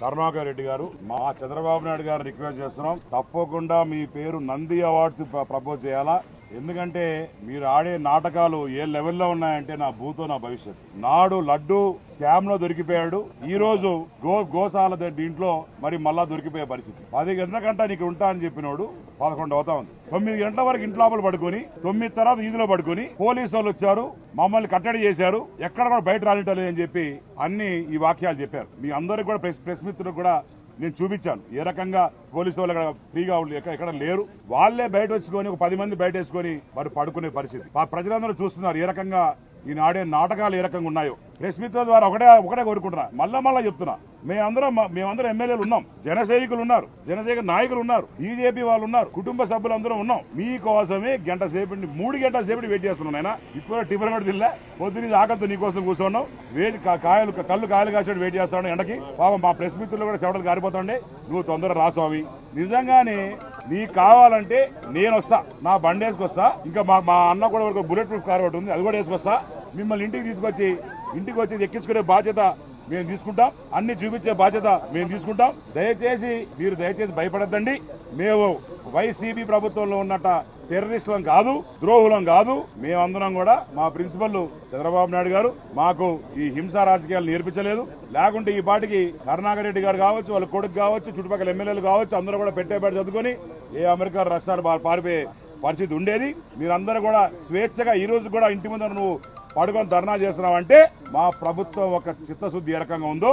కరుణాకర్ రెడ్డి గారు మా చంద్రబాబు నాయుడు గారు రిక్వెస్ట్ చేస్తున్నాం. తప్పకుండా మీ పేరు నంది అవార్డ్స్ ప్రపోజ్ చేయాలా? ఎందుకంటే మీరు ఆడే నాటకాలు ఏ లెవెల్లో ఉన్నాయంటే నా భూతో నా భవిష్యత్. నాడు లడ్డు స్కామ్లో దొరికిపోయాడు. ఈ రోజు గో గోశాల దీంట్లో మరి మళ్ళా దొరికిపోయే పరిస్థితి. పది గంటల కంటే నీకు ఉంటా అని చెప్పినోడు పదకొండు అవుతా ఉంది. తొమ్మిది గంటల వరకు ఇంట్లోపల లోపల పడుకొని తొమ్మిది తర్వాత వీధిలో పడుకొని పోలీసు వాళ్ళు వచ్చారు మమ్మల్ని కట్టడి చేశారు ఎక్కడ కూడా బయట రానిటలేదు అని చెప్పి అన్ని ఈ వాక్యాలు చెప్పారు. మీ అందరికి కూడా ప్రెస్ ప్రెస్ మిత్రులకు కూడా నేను చూపించాను. ఏ రకంగా పోలీసు వాళ్ళు ఫ్రీగా ఉండి ఎక్కడ ఎక్కడ లేరు. వాళ్ళే బయట వచ్చుకొని ఒక పది మంది బయట వేసుకొని వారు పడుకునే పరిస్థితి. ఆ ప్రజలందరూ చూస్తున్నారు ఏ రకంగా ఈనాడే నాటకాలు ఏ రకంగా ఉన్నాయో. ప్రెస్ మిత్రుల ద్వారా ఒకటే ఒకటే కోరుకుంటున్నా. మళ్ళా మళ్ళా చెప్తున్నా. మేమందరం మేమందరం ఎమ్మెల్యేలు ఉన్నాం. జన సైనికులు ఉన్నారు. జనసేన నాయకులు ఉన్నారు. బీజేపీ వాళ్ళు ఉన్నారు. కుటుంబ సభ్యులందరం ఉన్నాం. మీకోసమే గంట సేపటి మూడు గంటల సేపటి వెయిట్ చేస్తున్నాం ఆయన ఇప్పుడు టిఫిన్ కూడా తిల్లా పొద్దున ఆకలితో నీకోసం కూర్చున్నాం. వేడి కా- కాయలు కళ్ళు కాయలు కాసేటు వెయిట్ చేస్తాను ఎండకి. పాపం మా ప్రెస్ మిత్రులు కూడా చెవటలు కారిపోతుండే నువ్వు తొందర రా స్వామి. నిజంగానే నీకు కావాలంటే నేను వస్తా. నా బండి వేసుకొస్తా. ఇంకా మా మా అన్న కూడా ఒక బుల్లెట్ ప్రూఫ్ కార్ ఒకటి ఉంది. అది కూడా వేసుకొస్తా. మిమ్మల్ని ఇంటికి తీసుకొచ్చి ఇంటికి వచ్చి ఎక్కించుకునే బాధ్యత మేము తీసుకుంటాం అన్ని చూపించే బాధ్యత మేము తీసుకుంటాం దయచేసి మీరు దయచేసి భయపడద్దండి. మేము వైసీపీ ప్రభుత్వంలో ఉన్నట్ట టెర్రరిస్టులం కాదు ద్రోహులం కాదు. మేమందరం కూడా మా ప్రిన్సిపల్ చంద్రబాబు నాయుడు గారు మాకు ఈ హింసా రాజకీయాలు నేర్పించలేదు. లేకుంటే ఈ పాటికి కరుణాకర్ రెడ్డి గారు కావచ్చు వాళ్ళ కొడుకు కావచ్చు చుట్టుపక్కల ఎమ్మెల్యేలు కావచ్చు అందరూ కూడా పెట్టేబడి చదువుకొని ఏ అమెరికా రష్యాలు పారిపోయే పరిస్థితి ఉండేది. మీరందరూ కూడా స్వేచ్ఛగా ఈ రోజు కూడా ఇంటి ముందర నువ్వు పడుకొని ధర్నా చేస్తున్నావంటే మా ప్రభుత్వం ఒక చిత్తశుద్ధి ఏ రకంగా ఉందో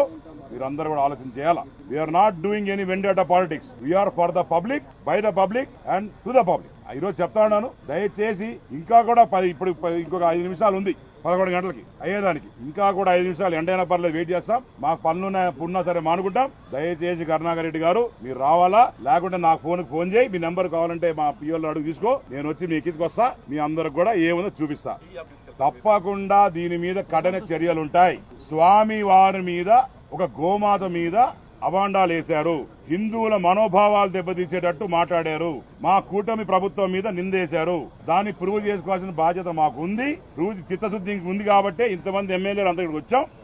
మీరందరూ కూడా ఆలోచన చేయాలా? We are not doing any vendetta politics we are for the public by the public and to the public ఈరోజు చెప్తా ఉన్నాను. దయచేసి ఇంకా కూడా పది ఇప్పుడు ఇంకొక ఐదు నిమిషాలు ఉంది. పదకొండు గంటలకి అయ్యేదానికి. ఇంకా కూడా ఐదు నిమిషాలు ఎండైనా పర్లేదు వెయిట్ చేస్తాం. మాకు పనులున్నా పున్నా సరే మానుకుంటాం. దయచేసి కరుణాకర్ రెడ్డి గారు మీరు రావాలా? లేకుంటే నాకు ఫోన్ ఫోన్ చేయి. మీ నెంబర్ కావాలంటే మా పిఎల్ అడుగు తీసుకో. నేను వచ్చి మీ ఎక్కించుకు వస్తా. మీ అందరికి కూడా ఏముందో చూపిస్తా. తప్పకుండా దీని మీద కఠిన చర్యలు ఉంటాయి. స్వామి వారి మీద ఒక గోమాత మీద అవాండాలు వేశారు. హిందువుల మనోభావాలు దెబ్బతీసేటట్టు మాట్లాడారు. మా కూటమి ప్రభుత్వం మీద నిందేశారు. దాన్ని ప్రూవ్ చేసుకోవాల్సిన బాధ్యత మాకు ఉంది ప్రూవ్ చిత్తశుద్ధి ఉంది కాబట్టి ఇంతమంది ఎమ్మెల్యేలు అంతా ఇక్కడికి వచ్చాం.